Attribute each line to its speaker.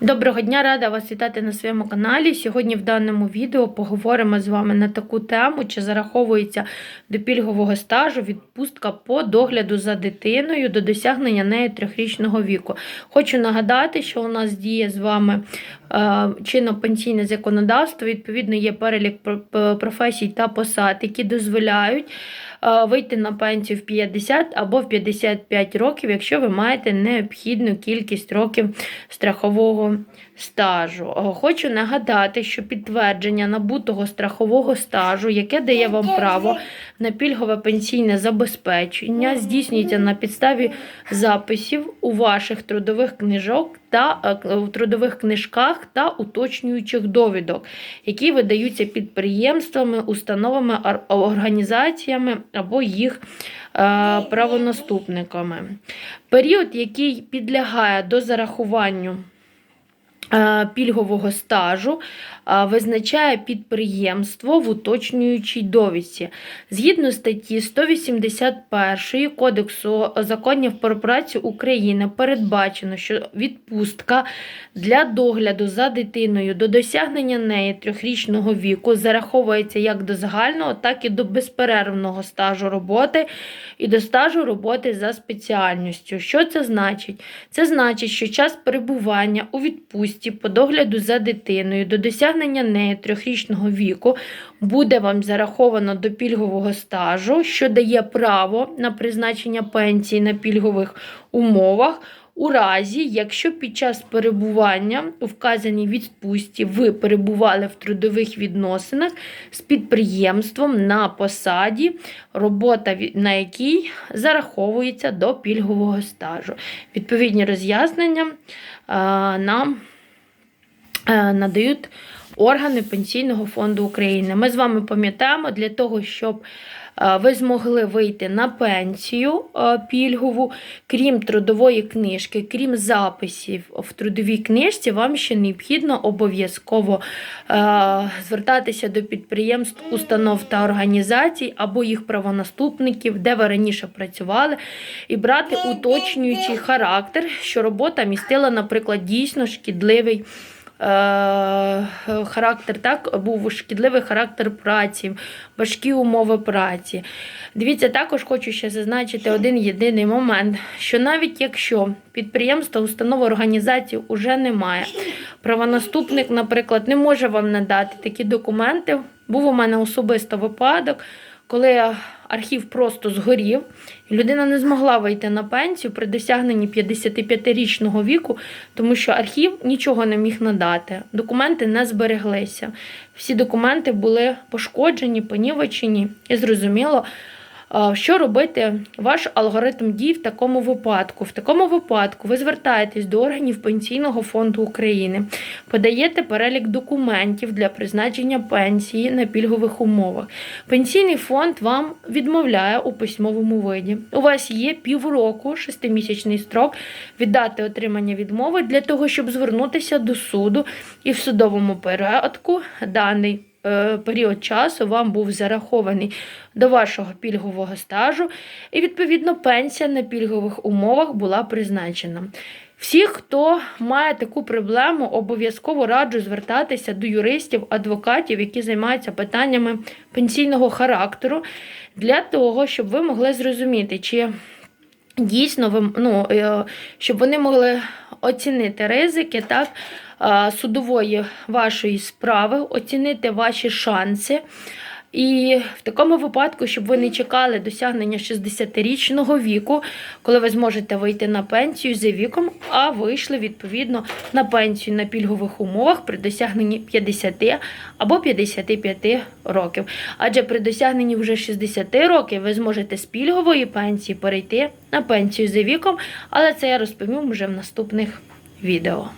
Speaker 1: Доброго дня, рада вас вітати на своєму каналі. Сьогодні в даному відео поговоримо з вами на таку тему, чи зараховується до пільгового стажу відпустка по догляду за дитиною до досягнення нею трьохрічного віку. Хочу нагадати, що у нас діє з вами е, чинно-пенсійне законодавство. Відповідно, є перелік професій та посад, які дозволяють е, вийти на пенсію в 50 або в 55 років, якщо ви маєте необхідну кількість років страхового стажу. Е, Хочу нагадати, що підтвердження набутого страхового стажу, яке дає вам право на пільгове пенсійне забезпечення, здійснюється на підставі записів у ваших трудових книжок та е, в трудових книжках та уточнюючих довідок, які видаються підприємствами, установами, організаціями або їх е, правонаступниками. Період, який підлягає до зарахуванню е, пільгового стажу, е, визначає підприємство в уточнюючій довідці. Згідно статті 181 Кодексу законів про працю України передбачено, що відпустка для догляду за дитиною до досягнення неї трьохрічного віку зараховується як до загального, так і до безперервного стажу роботи і до стажу роботи за спеціальністю. Що це значить? Це значить, що час перебування у відпустці по догляду за дитиною до досягнення неї трьохрічного віку буде вам зараховано до пільгового стажу, що дає право на призначення пенсії на пільгових умовах. У разі, якщо під час перебування у вказаній відпустці ви перебували в трудових відносинах з підприємством на посаді, робота на якій зараховується до пільгового стажу. Відповідні роз'яснення нам надають органи Пенсійного фонду України. Ми з вами пам'ятаємо для того, щоб е, ви змогли вийти на пенсію е, пільгову, крім трудової книжки, крім записів в трудовій книжці, вам ще необхідно обов'язково е, звертатися до підприємств, установ та організацій або їх правонаступників, де ви раніше працювали, і брати уточнюючий характер, що робота містила, наприклад, дійсно шкідливий. Е, Характер так був шкідливий характер праці, важкі умови праці. Дивіться, також хочу ще зазначити один єдиний момент: що навіть якщо підприємства, установа організації вже немає, правонаступник, наприклад, не може вам надати такі документи. Був у мене особисто випадок, коли архів просто згорів, людина не змогла вийти на пенсію при досягненні 55-річного віку, тому що архів нічого не міг надати. Документи не збереглися. Всі документи були пошкоджені, понівечені, і зрозуміло. Що робити ваш алгоритм дій в такому випадку? В такому випадку ви звертаєтесь до органів Пенсійного фонду України, подаєте перелік документів для призначення пенсії на пільгових умовах. Пенсійний фонд вам відмовляє у письмовому виді. У вас є півроку, шестимісячний строк від дати отримання відмови для того, щоб звернутися до суду, і в судовому порядку даний період часу вам був зарахований до вашого пільгового стажу, і відповідно пенсія на пільгових умовах була призначена. Всі, хто має таку проблему, обов'язково раджу звертатися до юристів, адвокатів, які займаються питаннями пенсійного характеру, для того, щоб ви могли зрозуміти, чи дійсно ну, е, щоб вони могли оцінити ризики так, судової вашої справи, оцінити ваші шанси. І в такому випадку, щоб ви не чекали досягнення 60-річного віку, коли ви зможете вийти на пенсію за віком, а вийшли відповідно на пенсію на пільгових умовах при досягненні 50 або 55 років. Адже при досягненні вже 60 років ви зможете з пільгової пенсії перейти на пенсію за віком, але це я розповім вже в наступних відео.